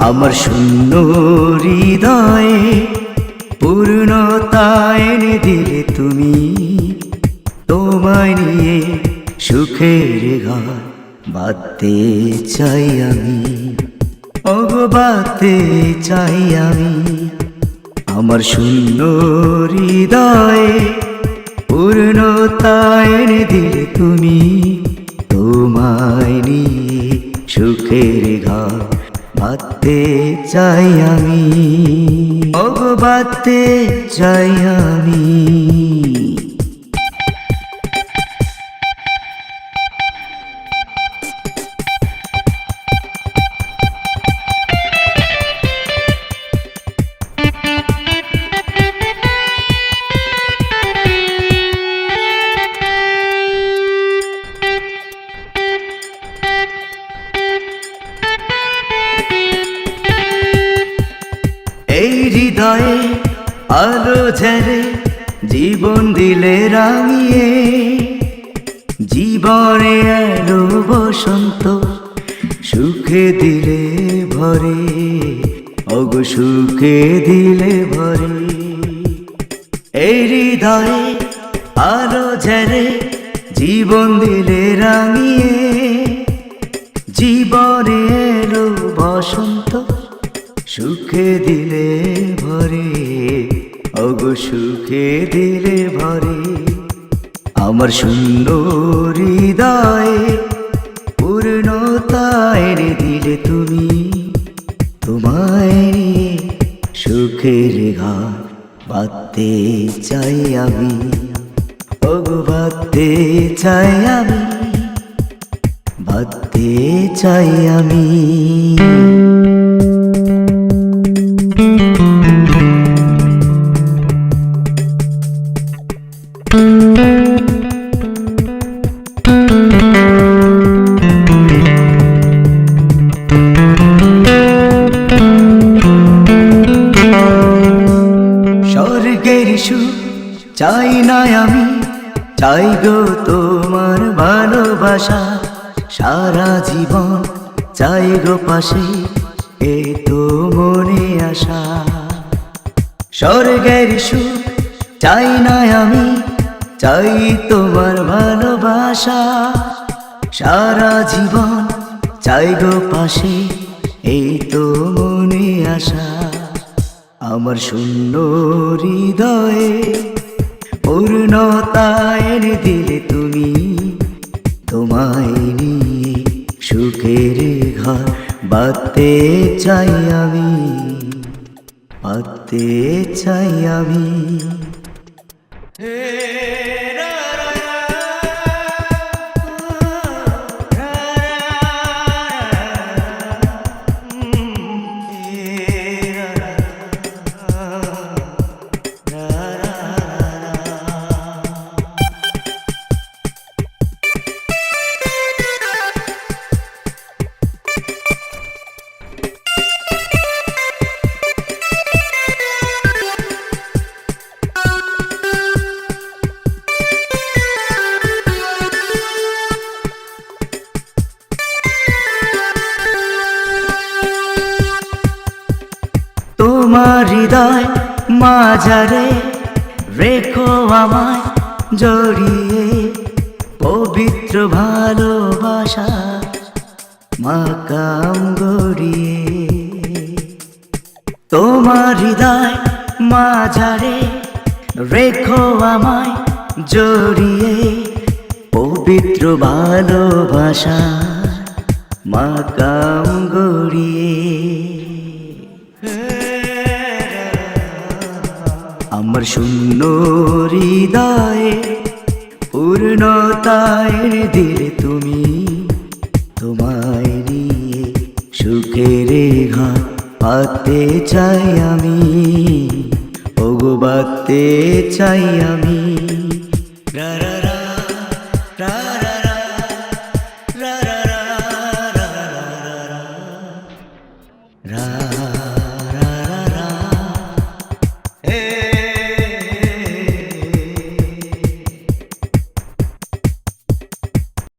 আমার শূন্য হৃদয়ে পূর্ণতা এনে দিলে তুমি তোমায় নিয়ে সুখের ঘর বাঁধতে চাই আমি, ওগো বাঁধতে চাই আমি। আমার শূন্য হৃদয়ে বাঁধতে চাই আমি অগ বাঁধতে চাই আমি। হৃদয়ে আলো ঝেড়ে জীবন দিলে রাঙিয়ে। জীবনে এলো বসন্ত, সুখে দিলে ভরে। অগ সুখে দিলে ভরে। এই হৃদয়ে আলো ঝেড়ে জীবন দিলে রাঙিয়ে। সুখে দিলে ভরে অগো সুখে দিলে ভরে। আমার শূন্য হৃদয়ে পূর্ণতা এনে দিলে তুমি, তোমায় সুখের ঘর বাঁধতে চাই আমি। ওগো বাঁধতে চাই আমি, বাঁধতে চাই আমি। চাই না আমি, চাই গো তোমার ভালোবাসা। সারা জীবন চাই গো পাশে, এ তো মনে আসা স্বর্গের সুখ চাই না আমি, চাই তোমার ভালোবাসা। সারা জীবন চাই গো পাশে এই তো মনে আসা আমার শূন্য হৃদয়ে পূর্ণতা এনে দিলে তুমি তোমায় নিয়ে সুখের ঘর। বাঁধতে চাই আমি বাঁধতে চাই আমি। তোমার হৃদয় মাঝারে রেখো আমায় জড়িয়ে। পবিত্র ভালোবাসা মাকাম গড়িয়ে। তোমার হৃদয় মাঝারে রেখো আমায় জড়িয়ে। পবিত্র ভালোবাসা মাকাম গড়িয়ে। আমার শূন্য হৃদয়ে পূর্ণতায় দিলে তুমি তোমায় নিয়ে সুখের ঘা পাতে চাই আমি ওগো বাঁধতে চাই আমি।